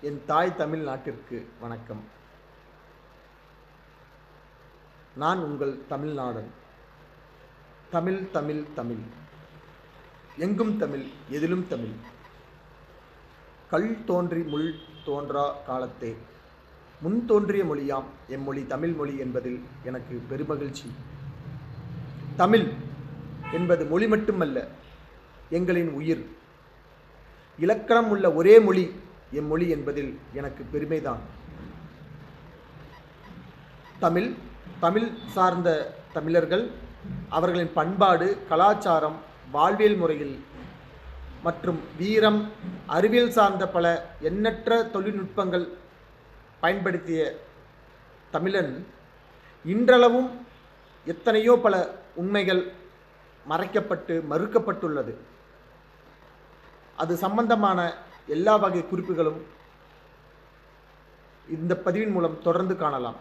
என் தாய் தமிழ் நாட்டிற்கு வணக்கம். நான் உங்கள் தமிழ்நாடன். தமிழ் தமிழ் தமிழ். எங்கும் தமிழ் எதிலும் தமிழ். கல் தோன்றி முள் தோன்றா காலத்தே. முன் தோன்றிய மொழியாம் எம்மொழி தமிழ் மொழி என்பதில் எனக்கு பெருமகிழ்ச்சி. தமிழ் என்பது மொழி மட்டுமல்ல எங்களின் உயிர். இலக்கணம் உள்ள ஒரே மொழி எம் மொழி என்பதில் எனக்கு பெருமைதான். தமிழ் தமிழ் சார்ந்த தமிழர்கள் அவர்களின் பண்பாடு கலாச்சாரம் வாழ்வியல் முறையில் மற்றும் வீரம் அறிவியல் சார்ந்த பல எண்ணற்ற தொழில்நுட்பங்கள் பயன்படுத்திய தமிழன் இன்றளவும் எத்தனையோ பல உண்மைகள் மறைக்கப்பட்டு மறுக்கப்பட்டுள்ளது. அது சம்பந்தமான எல்லா வகை குறிப்புகளும் இந்த பதிவின் மூலம் தொடர்ந்து காணலாம்.